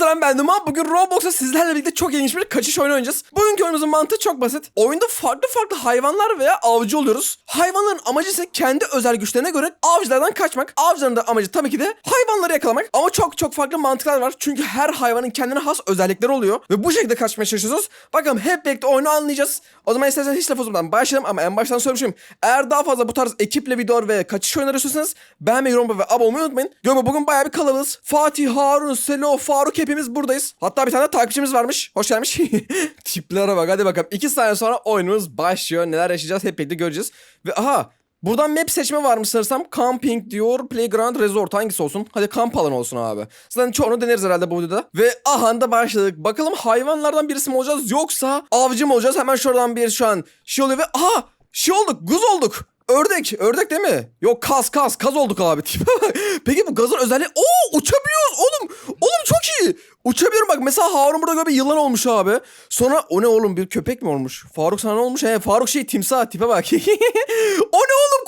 Ekstrem ben Duman. Bugün Roblox'ta sizlerle birlikte çok ilginç bir kaçış oyunu oynayacağız. Bugünkü oyunumuzun mantığı çok basit. Oyunda farklı farklı hayvanlar veya avcı oluyoruz. Hayvanların amacı ise kendi özel güçlerine göre avcılardan kaçmak. Avcıların da amacı tabii ki de hayvanları yakalamak. Ama çok çok farklı mantıklar var. Çünkü her hayvanın kendine has özellikleri oluyor. Ve bu şekilde kaçmaya çalışıyoruz. Bakalım hep birlikte oyunu anlayacağız. O zaman isterseniz hiç laf uzatmadan başlayalım. Ama en baştan söylemişim. Eğer daha fazla bu tarz ekiple videolar ve kaçış oyunları istiyorsanız beğenmeyi, yorum ve abone olmayı unutmayın. Görme bugün bayağı bir kalabalığız. Fatih, Harun, Selo, Faruk hepimiz buradayız. Hatta bir tane takipçimiz varmış. Hoş gelmiş. Tiplere bak hadi bakalım. İki saniye sonra oyunumuz başlıyor. Neler yaşayacağız hep birlikte göreceğiz. Ve aha Buradan map seçme varmış sanırsam. Camping diyor. Playground Resort hangisi olsun? Hadi kamp alanı olsun abi. Zaten çoğunu deneriz herhalde bu videoda. Ve aha da başladık. Bakalım hayvanlardan birisi mi olacağız yoksa avcı mı olacağız? Hemen şuradan bir şu an şey oluyor ve aha şey olduk guz olduk. Ördek. Ördek değil mi? Yok kaz kaz. Kaz olduk abi. Peki bu gazın özelliği... Oo uçabiliyoruz oğlum. Oğlum çok iyi. Uçabiliyorum bak. Mesela Harun burada böyle bir yılan olmuş abi. Sonra o ne oğlum bir köpek mi olmuş? Faruk sana ne olmuş? He Faruk şey timsah tipe bak. o ne oğlum.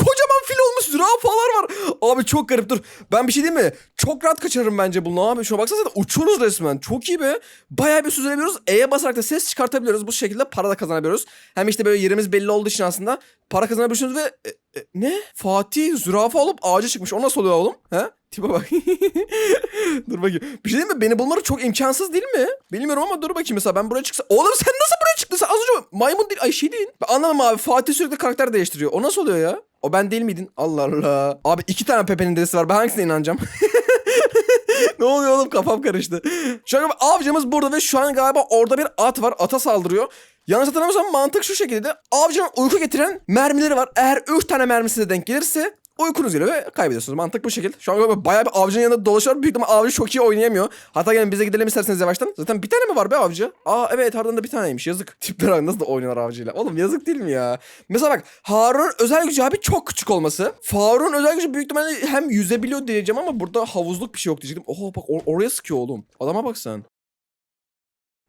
Zürafalar var. Abi çok garip dur. Ben bir şey diyeyim mi? Çok rahat kaçarım bence bunu abi. Şuna baksana uçuyoruz resmen. Çok iyi be. Bayağı bir süzülebiliyoruz. E'ye basarak da ses çıkartabiliyoruz. Bu şekilde para da kazanabiliyoruz. Hem işte böyle yerimiz belli olduğu için aslında para kazanabiliyorsunuz ve e, e, ne? Fatih zürafa olup ağaca çıkmış. O nasıl oluyor oğlum? He? Tipe bak. dur bakayım. Bir şey diyeyim mi? Beni bulmaları çok imkansız değil mi? Bilmiyorum ama dur bakayım mesela ben buraya çıksam. Oğlum sen nasıl buraya çıktın? Sen az önce maymun değil. Ay şey değil. Ben anlamadım abi. Fatih sürekli karakter değiştiriyor. O nasıl oluyor ya? O ben değil miydin? Allah Allah. Abi iki tane Pepe'nin dedesi var. Ben hangisine inanacağım? ne oluyor oğlum kafam karıştı. Şu an avcımız burada ve şu an galiba orada bir at var. Ata saldırıyor. Yanlış hatırlamıyorsam mantık şu şekilde. Avcının uyku getiren mermileri var. Eğer 3 tane mermisi de denk gelirse uykunuz geliyor ve kaybediyorsunuz. Mantık bu şekilde. Şu an böyle bayağı bir avcının yanında dolaşıyor. Büyük ihtimal avcı çok iyi oynayamıyor. Hatta gelin bize gidelim isterseniz yavaştan. Zaten bir tane mi var be avcı? Aa evet harbiden de bir taneymiş. Yazık. Tipler nasıl da oynuyorlar avcıyla. Oğlum yazık değil mi ya? Mesela bak Harun özel gücü abi çok küçük olması. Faruk'un özel gücü büyük ihtimalle hem yüzebiliyor diyeceğim ama burada havuzluk bir şey yok diyecektim. Oho bak or- oraya sıkıyor oğlum. Adama bak sen.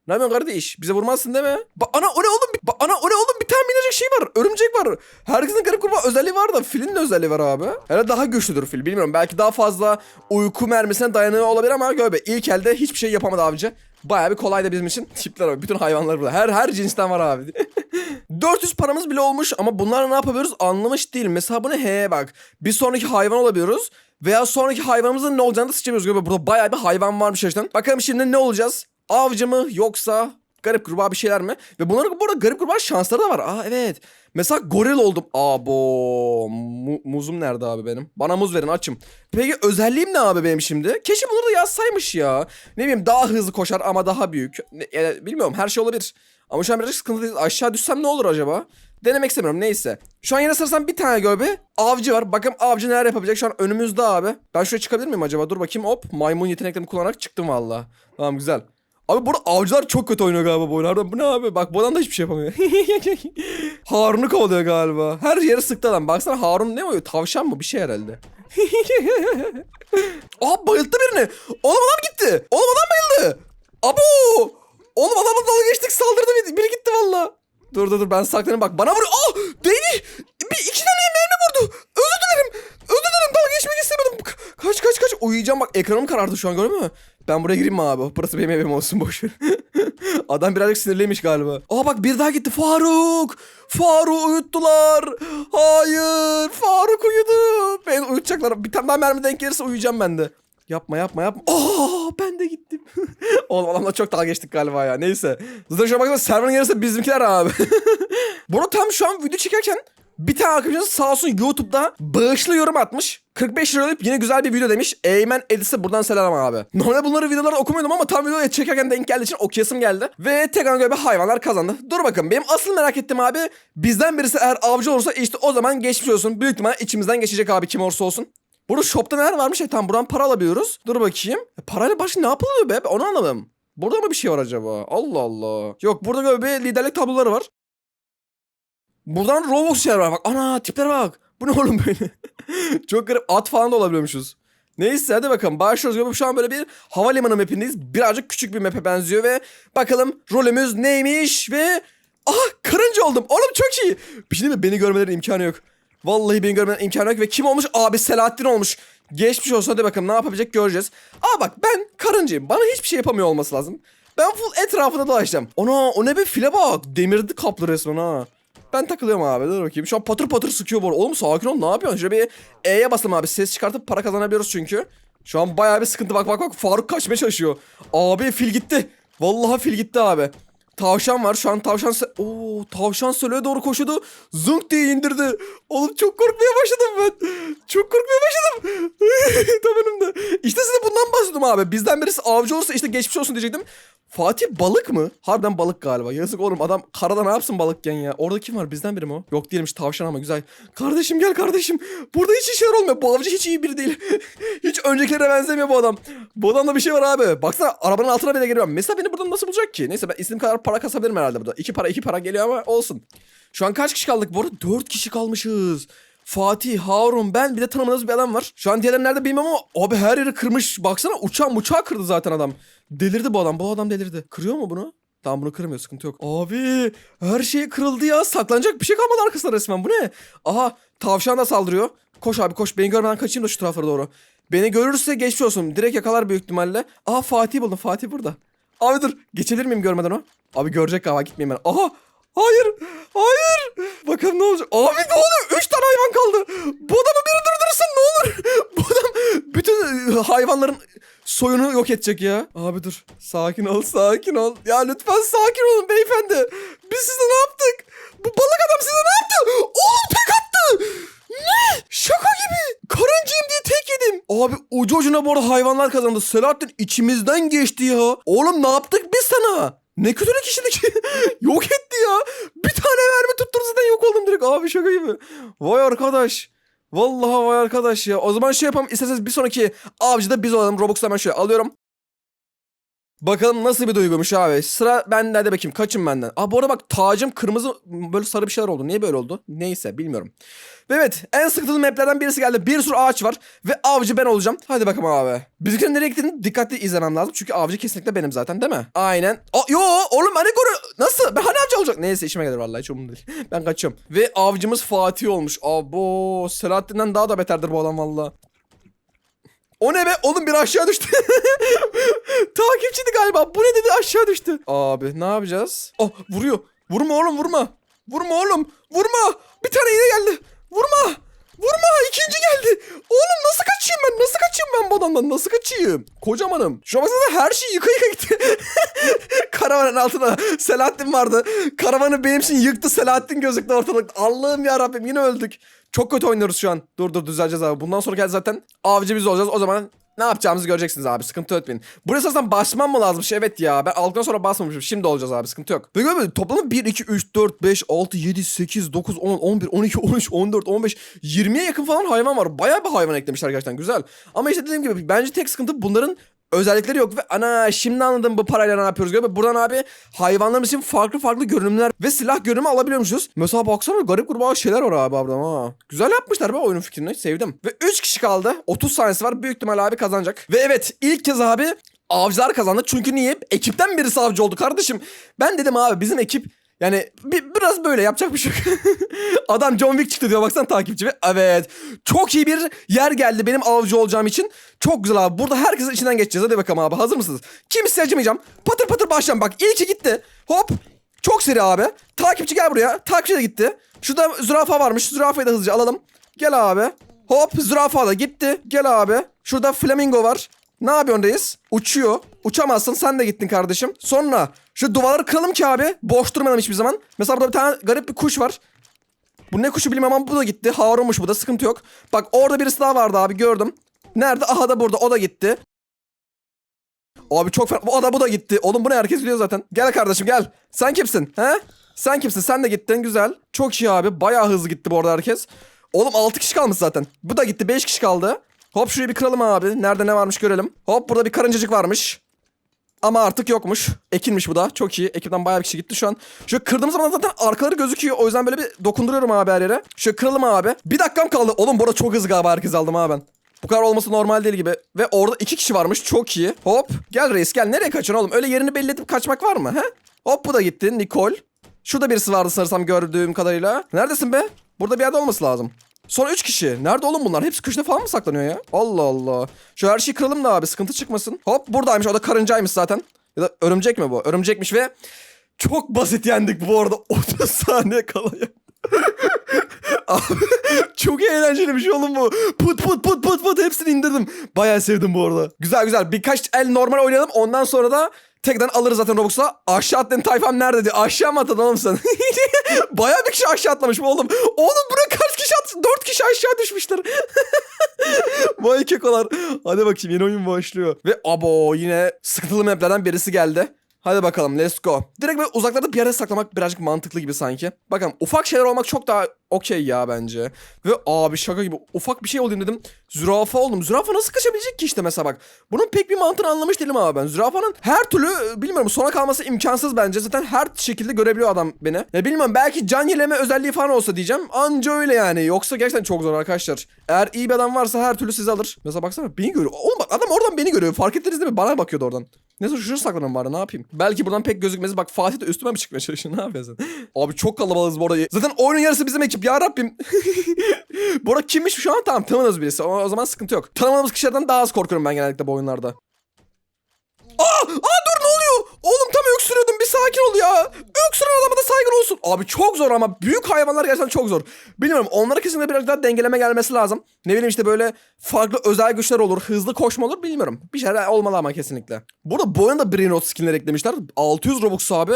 Ne yapıyorsun kardeş? Bize vurmazsın değil mi? Ba- ana o ne oğlum? Ba- ana o ne oğlum? Bir tane minicik şey var. Örümcek var. Herkesin garip kurbağa özelliği var da filin de özelliği var abi. Herhalde daha güçlüdür fil. Bilmiyorum. Belki daha fazla uyku mermisine dayanıyor olabilir ama göbe ilk elde hiçbir şey yapamadı avcı. Bayağı bir kolay da bizim için. Tipler abi. Bütün hayvanlar burada. Her her cinsten var abi. 400 paramız bile olmuş ama bunlarla ne yapabiliyoruz anlamış değilim. Mesela bu ne? He bak. Bir sonraki hayvan olabiliyoruz. Veya sonraki hayvanımızın ne olacağını da seçemiyoruz. Göbe burada bayağı bir hayvan varmış gerçekten. Bakalım şimdi ne olacağız? Avcı mı yoksa garip kurbağa bir şeyler mi? Ve bunların bu arada garip kurbağa şansları da var. Aa evet. Mesela goril oldum. Abo. Mu- muzum nerede abi benim? Bana muz verin açım. Peki özelliğim ne abi benim şimdi? Keşke bunları da yazsaymış ya. Ne bileyim daha hızlı koşar ama daha büyük. Ne- yani bilmiyorum her şey olabilir. Ama şu an birazcık sıkıntılıyız. Aşağı düşsem ne olur acaba? Denemek istemiyorum neyse. Şu an yine sarısam bir tane göbe. Avcı var. Bakın avcı neler yapabilecek. Şu an önümüzde abi. Ben şuraya çıkabilir miyim acaba? Dur bakayım hop. Maymun yeteneklerimi kullanarak çıktım valla. Tamam güzel. Abi burada avcılar çok kötü oynuyor galiba bu oyunu. Harbiden bu ne abi? Bak bu adam da hiçbir şey yapamıyor. Harun'u kovalıyor galiba. Her yere sıktı adam. Baksana Harun ne oluyor? Tavşan mı? Bir şey herhalde. Aa bayılttı birini. Oğlum adam gitti. Oğlum adam bayıldı. Abo. Oğlum adamla dalga geçtik saldırdı biri, gitti valla. Dur dur dur ben saklanayım bak bana vuruyor. Aa değdi. Bir iki tane mermi vurdu. Özür dilerim. Özür dilerim dalga geçmek istemedim. Ka- Kaç kaç kaç. Uyuyacağım bak ekranım karardı şu an görüyor musun? Ben buraya gireyim mi abi? Burası benim evim olsun boş ver. Adam birazcık sinirliymiş galiba. Aa bak bir daha gitti. Faruk. Faruk uyuttular. Hayır. Faruk uyudu. Beni uyutacaklar. Bir tane daha mermi denk gelirse uyuyacağım ben de. Yapma yapma yapma. Aa ben de gittim. Oğlum adamla çok dalga geçtik galiba ya. Neyse. Zaten şu an baksana server'ın yarısı bizimkiler abi. Bunu tam şu an video çekerken bir tane arkadaşımız sağ olsun YouTube'da bağışlı yorum atmış. 45 lira alıp yine güzel bir video demiş. Eymen Edis'e buradan selam abi. Normalde bunları videolarda okumuyordum ama tam videoya çekerken denk geldiği için okuyasım geldi. Ve tek an göre hayvanlar kazandı. Dur bakın benim asıl merak ettiğim abi bizden birisi eğer avcı olursa işte o zaman geçmiş olsun. Büyük ihtimal içimizden geçecek abi kim olursa olsun. Burada shopta neler varmış? E, tam buradan para alabiliyoruz. Dur bakayım. E, parayla başka ne yapılıyor be? Onu anlamadım. Burada mı bir şey var acaba? Allah Allah. Yok burada böyle bir liderlik tabloları var. Buradan Roblox yer var bak. Ana tiplere bak. Bu ne oğlum böyle? Çok garip. At falan da olabiliyormuşuz. Neyse hadi bakalım başlıyoruz. Göbek Şu an böyle bir havalimanı mapindeyiz. Birazcık küçük bir map'e benziyor ve bakalım rolümüz neymiş ve... Aha karınca oldum. Oğlum çok iyi. Bir şey mi? Beni görmelerinin imkanı yok. Vallahi beni görmelerinin imkanı yok ve kim olmuş? Abi Selahattin olmuş. Geçmiş olsun hadi bakalım ne yapabilecek göreceğiz. Aa bak ben karıncayım. Bana hiçbir şey yapamıyor olması lazım. Ben full etrafında dolaşacağım. Ona o ne be file bak. Demirdi kaplı resmen ha. Ben takılıyorum abi dur bakayım. Şu an patır patır sıkıyor bu arada. Oğlum sakin ol ne yapıyorsun? Şöyle bir E'ye basalım abi. Ses çıkartıp para kazanabiliyoruz çünkü. Şu an bayağı bir sıkıntı bak bak bak. Faruk kaçmaya çalışıyor. Abi fil gitti. Vallahi fil gitti abi. Tavşan var. Şu an tavşan... Oo, tavşan söleye doğru koşuyordu. Zınk diye indirdi. Oğlum çok korkmaya başladım ben. Çok korkmaya başladım. Tam önümde. İşte size bundan bahsediyordum abi. Bizden birisi avcı olursa işte geçmiş olsun diyecektim. Fatih balık mı? Harbiden balık galiba. Yazık oğlum adam karada ne yapsın balıkken ya. Orada kim var? Bizden biri mi o? Yok değilmiş tavşan ama güzel. Kardeşim gel kardeşim. Burada hiç işler olmuyor. Bu avcı hiç iyi biri değil. hiç öncekilere benzemiyor bu adam. Bu adamda bir şey var abi. Baksana arabanın altına bile geliyorum. Mesela beni buradan nasıl bulacak ki? Neyse ben istediğim kadar para kasabilirim herhalde burada. İki para iki para geliyor ama olsun. Şu an kaç kişi kaldık? Bu arada dört kişi kalmışız. Fatih, Harun, ben bir de tanımadığımız bir adam var. Şu an diğerleri nerede bilmem ama abi her yeri kırmış. Baksana uçağın uçağı kırdı zaten adam. Delirdi bu adam. Bu adam delirdi. Kırıyor mu bunu? Tamam bunu kırmıyor sıkıntı yok. Abi her şey kırıldı ya. Saklanacak bir şey kalmadı arkasında resmen. Bu ne? Aha tavşan da saldırıyor. Koş abi koş. Beni görmeden kaçayım da şu tarafa doğru. Beni görürse geçmiş olsun. Direkt yakalar büyük ihtimalle. Aha Fatih buldum. Fatih burada. Abi dur. Geçebilir miyim görmeden o? Abi görecek galiba gitmeyeyim ben. Aha. Hayır. Hayır. Bakalım ne olacak. Abi ne oluyor? Üç tane hayvan kaldı. Bu adamı biri durdursun ne olur. Bu adam bütün e, hayvanların soyunu yok edecek ya. Abi dur. Sakin ol sakin ol. Ya lütfen sakin olun beyefendi. Biz size ne yaptık? Bu balık adam size ne yaptı? Oğlum tek attı. Ne? Şaka gibi. Karıncayım diye tek yedim. Ucu ucuna bu arada hayvanlar kazandı. Selahattin içimizden geçti ya. Oğlum ne yaptık biz sana? Ne kötülük işledik. yok etti ya. Bir tane mermi tutturdu zaten yok oldum direkt. Abi şaka gibi. Vay arkadaş. Vallahi vay arkadaş ya. O zaman şey yapalım. İsterseniz bir sonraki avcıda biz olalım. Robux'u hemen şöyle alıyorum. Bakalım nasıl bir duyguymuş abi. Sıra bende hadi bakayım. Kaçın benden. Aa bu arada bak tacım kırmızı böyle sarı bir şeyler oldu. Niye böyle oldu? Neyse bilmiyorum. Ve evet en sıkıntılı maplerden birisi geldi. Bir sürü ağaç var. Ve avcı ben olacağım. Hadi bakalım abi. Bizimkinin nereye gittiğini dikkatli izlemem lazım. Çünkü avcı kesinlikle benim zaten değil mi? Aynen. Aa, yo oğlum hani koru. Nasıl? Ben hani avcı olacak? Neyse işime gelir vallahi hiç umurumda değil. ben kaçıyorum. Ve avcımız Fatih olmuş. Abo Selahattin'den daha da beterdir bu adam vallahi. O ne be? Oğlum bir aşağı düştü. Takipçiydi galiba. Bu ne dedi aşağı düştü. Abi ne yapacağız? Oh vuruyor. Vurma oğlum vurma. Vurma oğlum. Vurma. Bir tane yine geldi. Vurma. Vurma. ikinci geldi. Oğlum nasıl kaçayım ben? Nasıl kaçayım ben bu adamdan? Nasıl kaçayım? Kocamanım. Şu an baksana her şey yıka yıka gitti. Karavanın altında Selahattin vardı. Karavanı benim yıktı. Selahattin gözüktü ortalıkta. Allah'ım ya Rabbim yine öldük. Çok kötü oynuyoruz şu an. Dur dur düzeleceğiz abi. Bundan sonra zaten avcı biz olacağız. O zaman ne yapacağımızı göreceksiniz abi. Sıkıntı etmeyin. Burası aslında basmam mı lazımmış? Evet ya. Ben aldıktan sonra basmamışım. Şimdi olacağız abi. Sıkıntı yok. Ve böyle toplamda 1, 2, 3, 4, 5, 6, 7, 8, 9, 10, 11, 12, 13, 14, 15, 20'ye yakın falan hayvan var. Bayağı bir hayvan eklemişler gerçekten. Güzel. Ama işte dediğim gibi bence tek sıkıntı bunların özellikleri yok ve ana şimdi anladım bu parayla ne yapıyoruz galiba. Buradan abi hayvanlarımız için farklı farklı görünümler ve silah görünümü alabiliyormuşuz. Mesela baksana garip kurbağa şeyler var abi abi ha. Güzel yapmışlar be oyunun fikrini sevdim. Ve 3 kişi kaldı. 30 saniyesi var. Büyük ihtimal abi kazanacak. Ve evet ilk kez abi avcılar kazandı. Çünkü niye? Ekipten birisi avcı oldu kardeşim. Ben dedim abi bizim ekip yani bir, biraz böyle yapacak bir şey yok. Adam John Wick çıktı diyor baksana takipçi. Ve Evet. Çok iyi bir yer geldi benim avcı olacağım için. Çok güzel abi. Burada herkesin içinden geçeceğiz. Hadi bakalım abi. Hazır mısınız? Kimse acımayacağım. Patır patır başlayalım. Bak ilki gitti. Hop. Çok seri abi. Takipçi gel buraya. Takipçi de gitti. Şurada zürafa varmış. Zürafayı da hızlıca alalım. Gel abi. Hop zürafa da gitti. Gel abi. Şurada flamingo var. Ne yapıyorsun reis? Uçuyor. Uçamazsın sen de gittin kardeşim. Sonra şu duvarları kıralım ki abi. Boş durmayalım hiçbir zaman. Mesela burada bir tane garip bir kuş var. Bu ne kuşu bilmem ama bu da gitti. Harunmuş bu da sıkıntı yok. Bak orada birisi daha vardı abi gördüm. Nerede? Aha da burada o da gitti. Abi çok fena. Bu da bu da gitti. Oğlum bu ne herkes biliyor zaten. Gel kardeşim gel. Sen kimsin? He? Sen kimsin? Sen de gittin güzel. Çok iyi abi. Bayağı hızlı gitti bu arada herkes. Oğlum 6 kişi kalmış zaten. Bu da gitti 5 kişi kaldı. Hop şurayı bir kıralım abi. Nerede ne varmış görelim. Hop burada bir karıncacık varmış. Ama artık yokmuş. Ekinmiş bu da. Çok iyi. Ekipten bayağı bir kişi gitti şu an. Şu kırdığımız zaman zaten arkaları gözüküyor. O yüzden böyle bir dokunduruyorum abi her yere. Şöyle kıralım abi. Bir dakikam kaldı. Oğlum bu arada çok hızlı galiba herkes aldım ha ben. Bu kadar olması normal değil gibi. Ve orada iki kişi varmış. Çok iyi. Hop. Gel reis gel. Nereye kaçıyorsun oğlum? Öyle yerini belli edip kaçmak var mı? He? Hop bu da gitti. Nicole. Şurada birisi vardı sanırsam gördüğüm kadarıyla. Neredesin be? Burada bir yerde olması lazım. Sonra 3 kişi. Nerede oğlum bunlar? Hepsi köşede falan mı saklanıyor ya? Allah Allah. Şu her şeyi kıralım da abi sıkıntı çıkmasın. Hop buradaymış o da karıncaymış zaten. Ya da örümcek mi bu? Örümcekmiş ve çok basit yendik bu arada. 30 saniye kala. Abi, çok eğlenceli bir şey oğlum bu. Put put put put put hepsini indirdim. Bayağı sevdim bu arada. Güzel güzel. Birkaç el normal oynayalım. Ondan sonra da tekrar alırız zaten Robux'a. Aşağı atlayın tayfam nerede diyor. Aşağı mı atladın oğlum sen? Bayağı bir kişi aşağı atlamış bu oğlum. Oğlum buraya kaç kişi at? Dört kişi aşağı düşmüşler. Vay kekolar. Hadi bakayım yeni oyun başlıyor. Ve abo yine sıkıntılı maplerden birisi geldi. Hadi bakalım let's go. Direkt böyle uzaklarda bir yere saklamak birazcık mantıklı gibi sanki. Bakalım ufak şeyler olmak çok daha okey ya bence. Ve abi şaka gibi ufak bir şey olayım dedim. Zürafa oldum. Zürafa nasıl kaçabilecek ki işte mesela bak. Bunun pek bir mantığını anlamış değilim abi ben. Zürafanın her türlü e, bilmiyorum sona kalması imkansız bence. Zaten her şekilde görebiliyor adam beni. Ya bilmiyorum belki can yeleme özelliği falan olsa diyeceğim. Anca öyle yani. Yoksa gerçekten çok zor arkadaşlar. Eğer iyi bir adam varsa her türlü sizi alır. Mesela baksana beni görüyor. Oğlum bak adam oradan beni görüyor. Fark ettiniz değil mi? Bana bakıyordu oradan. Neyse şuraya saklanın bari ne yapayım. Belki buradan pek gözükmez. Bak Fatih de üstüme mi çıkmaya çalışıyor? Ne yapıyorsun? Abi çok kalabalığız bu arada. Zaten oyunun yarısı bizim ekip. Ya Rabbim. bu arada kimmiş şu an? Tamam tanımadığımız birisi. O, o zaman sıkıntı yok. Tanımadığımız kişilerden daha az korkuyorum ben genellikle bu oyunlarda. Aa! Aa dur ne? Oğlum tam öksürüyordum. Bir sakin ol ya. Öksüren adama da saygın olsun. Abi çok zor ama büyük hayvanlar gerçekten çok zor. Bilmiyorum onlara kesinlikle biraz daha dengeleme gelmesi lazım. Ne bileyim işte böyle farklı özel güçler olur. Hızlı koşma olur bilmiyorum. Bir şeyler olmalı ama kesinlikle. Burada bu oyunda Brain Rot skinler eklemişler. 600 Robux abi.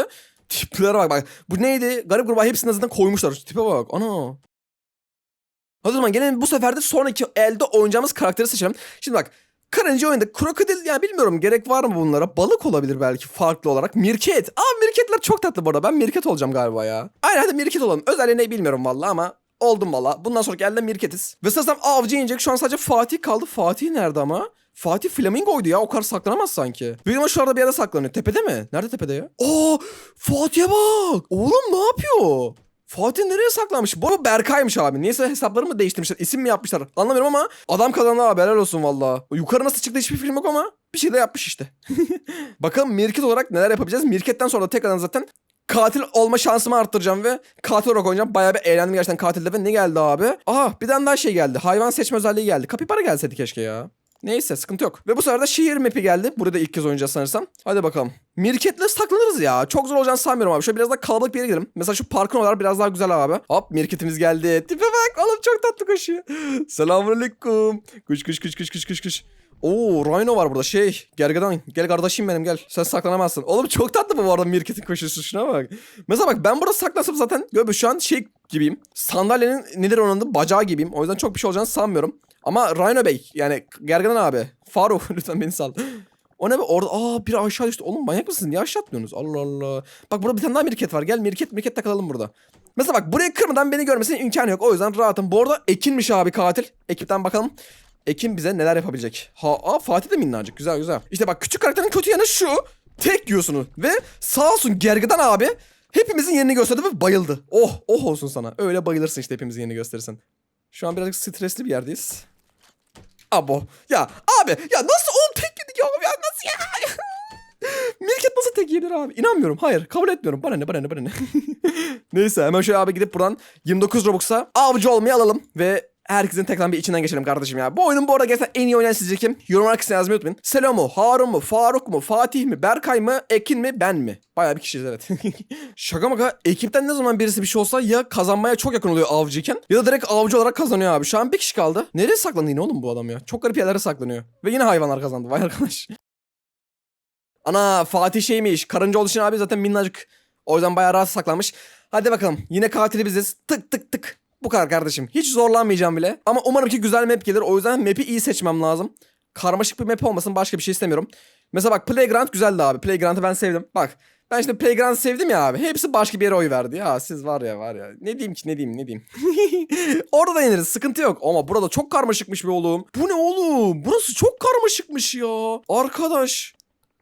Tiplere bak bak. Bu neydi? Garip gruba hepsini zaten koymuşlar. Tipe bak. Ana. Hadi o zaman gelelim bu sefer de sonraki elde oynayacağımız karakteri seçelim. Şimdi bak Karınca oyunda krokodil yani bilmiyorum gerek var mı bunlara? Balık olabilir belki farklı olarak. Mirket. Aa mirketler çok tatlı bu arada. Ben mirket olacağım galiba ya. Aynen hadi mirket olalım. Özelliği ne bilmiyorum vallahi ama oldum valla. Bundan sonraki elde mirketiz. Ve sanırsam avcı inecek. Şu an sadece Fatih kaldı. Fatih nerede ama? Fatih flamingoydu ya. O kadar saklanamaz sanki. Büyük ihtimalle şurada bir yerde saklanıyor. Tepede mi? Nerede tepede ya? Aa Fatih'e bak. Oğlum ne yapıyor? Fatih nereye saklanmış? Bu Berkay'mış abi. Niyeyse hesaplarını mı değiştirmişler? İsim mi yapmışlar? Anlamıyorum ama adam kazandı abi. Helal olsun valla. Yukarı nasıl çıktı hiçbir film yok ama bir şey de yapmış işte. Bakalım Mirket olarak neler yapabileceğiz? Mirket'ten sonra da tekrardan zaten katil olma şansımı arttıracağım ve katil olarak oynayacağım. Bayağı bir eğlendim gerçekten katilde ve ne geldi abi? Aha bir tane daha şey geldi. Hayvan seçme özelliği geldi. Kapibara gelseydi keşke ya. Neyse sıkıntı yok. Ve bu sefer de şehir map'i geldi. Burada ilk kez oynayacağız sanırsam. Hadi bakalım. Mirket'le saklanırız ya. Çok zor olacağını sanmıyorum abi. Şöyle biraz daha kalabalık bir yere gidelim. Mesela şu parkın olarak biraz daha güzel abi. Hop Mirket'imiz geldi. Tipe bak. Oğlum çok tatlı koşuyor. Selamünaleyküm. Kuş kuş kuş kuş kuş kuş kuş. Oo Rhino var burada şey gergedan gel kardeşim benim gel sen saklanamazsın. Oğlum çok tatlı bu arada Mirket'in koşusu şuna bak. Mesela bak ben burada saklasam zaten göbü şu an şey gibiyim. Sandalyenin nedir onun adı bacağı gibiyim. O yüzden çok bir şey olacağını sanmıyorum. Ama Rhino Bey yani gergedan abi. Faruk lütfen beni sal. O ne be orada aa biri aşağı düştü. Oğlum manyak mısın? Niye aşağı atlıyorsunuz? Allah Allah. Bak burada bir tane daha mirket var. Gel mirket mirket takılalım burada. Mesela bak burayı kırmadan beni görmesine imkanı yok. O yüzden rahatım. Bu arada Ekin'miş abi katil. Ekipten bakalım. Ekin bize neler yapabilecek? Ha, aa, Fatih de minnacık. Güzel güzel. İşte bak küçük karakterin kötü yanı şu. Tek yiyorsunuz. Ve sağ olsun Gergedan abi hepimizin yerini gösterdi ve bayıldı. Oh oh olsun sana. Öyle bayılırsın işte hepimizin yerini gösterirsen. Şu an birazcık stresli bir yerdeyiz. Abo. Ya abi ya nasıl oğlum tek yedik ya ya nasıl ya? Mirket nasıl tek yenir abi? İnanmıyorum. Hayır kabul etmiyorum. Bana ne bana ne bana ne. Neyse hemen şöyle abi gidip buradan 29 Robux'a avcı olmayı alalım. Ve herkesin tekrar bir içinden geçelim kardeşim ya. Bu oyunun bu arada gerçekten en iyi oynayan sizce kim? Yorumlar kısmına yazmayı unutmayın. Selo mu? Harun mu? Faruk mu? Fatih mi? Berkay mı? Ekin mi? Ben mi? Bayağı bir kişiyiz evet. Şaka maka ekipten ne zaman birisi bir şey olsa ya kazanmaya çok yakın oluyor avcıyken ya da direkt avcı olarak kazanıyor abi. Şu an bir kişi kaldı. Nereye saklandı yine oğlum bu adam ya? Çok garip yerlere saklanıyor. Ve yine hayvanlar kazandı. Vay arkadaş. Ana Fatih şeymiş. Karınca olduğu için abi zaten minnacık. O yüzden bayağı rahat saklanmış. Hadi bakalım. Yine katili biziz. Tık tık tık. Bu kadar kardeşim. Hiç zorlanmayacağım bile. Ama umarım ki güzel map gelir. O yüzden map'i iyi seçmem lazım. Karmaşık bir map olmasın. Başka bir şey istemiyorum. Mesela bak Playground güzeldi abi. Playground'ı ben sevdim. Bak ben şimdi Playground sevdim ya abi. Hepsi başka bir yere oy verdi. Ya siz var ya var ya. Ne diyeyim ki ne diyeyim ne diyeyim. Orada da ineriz sıkıntı yok. Ama burada çok karmaşıkmış be oğlum. Bu ne oğlum? Burası çok karmaşıkmış ya. Arkadaş.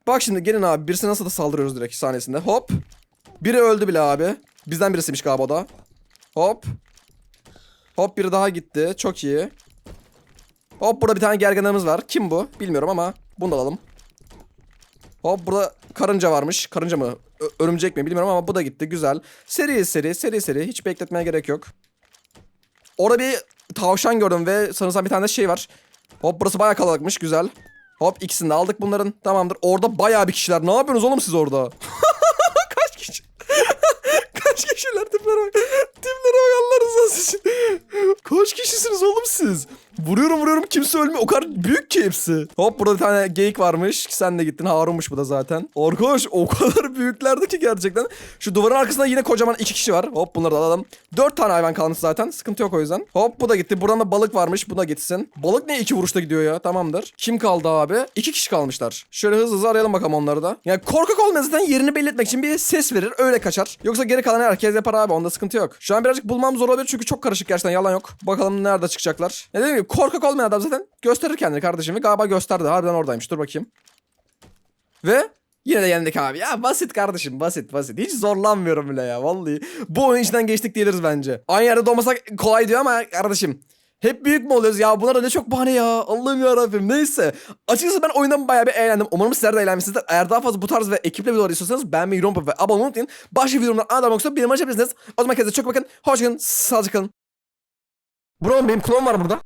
Bak şimdi gelin abi. Birisine nasıl da saldırıyoruz direkt sahnesinde. Hop. Biri öldü bile abi. Bizden birisiymiş galiba o da. Hop. Hop biri daha gitti. Çok iyi. Hop burada bir tane gergedanımız var. Kim bu? Bilmiyorum ama bunu da alalım. Hop burada karınca varmış. Karınca mı? Ö- örümcek mi bilmiyorum ama bu da gitti. Güzel. Seri seri seri seri. Hiç bekletmeye gerek yok. Orada bir tavşan gördüm ve sanırsam bir tane de şey var. Hop burası bayağı kalabalıkmış güzel. Hop ikisini de aldık bunların. Tamamdır. Orada bayağı bir kişiler. Ne yapıyorsunuz oğlum siz orada? Kaç kişi? Kaç kişiler tiplere bak. Tiplere bak Allah için. Kaç kişisiniz oğlum siz? Vuruyorum vuruyorum kimse ölmüyor. O kadar büyük ki hepsi. Hop burada bir tane geyik varmış. Sen de gittin. Harunmuş bu da zaten. Arkadaş o kadar büyüklerdi ki gerçekten. Şu duvarın arkasında yine kocaman iki kişi var. Hop bunları da alalım. Dört tane hayvan kalmış zaten. Sıkıntı yok o yüzden. Hop bu da gitti. Buradan da balık varmış. Bu da gitsin. Balık ne iki vuruşta gidiyor ya? Tamamdır. Kim kaldı abi? İki kişi kalmışlar. Şöyle hızlı hızlı arayalım bakalım onları da. Yani korkak olmayan zaten yerini belli etmek için bir ses verir. Öyle kaçar. Yoksa geri kalan herkes yapar abi. Onda sıkıntı yok. Şu an birazcık bulmam zor olabilir çünkü çok karışık gerçekten. Yalan yok. Bakalım nerede çıkacaklar. Ne dediğim gibi korkak olmayan adam zaten gösterir kendini kardeşim. Ve galiba gösterdi. Harbiden oradaymış. Dur bakayım. Ve Yine de yendik abi. Ya basit kardeşim basit basit. Hiç zorlanmıyorum bile ya vallahi. Bu oyun içinden geçtik diyebiliriz bence. Aynı yerde doğmasak kolay diyor ama kardeşim. Hep büyük mü oluyoruz ya? Bunlar da ne çok bahane ya. Allah'ım ya Rabbim. Neyse. Açıkçası ben oyundan bayağı bir eğlendim. Umarım sizler de eğlenmişsinizdir. Eğer daha fazla bu tarz ve ekiple videolar istiyorsanız beğenmeyi, yorum ve abone olmayı unutmayın. Başka videolarımdan anlamak yoksa benim açabilirsiniz. O zaman kendinize çok bakın. Hoşçakalın. Sağlıcakla kalın. Bro benim klon var burada.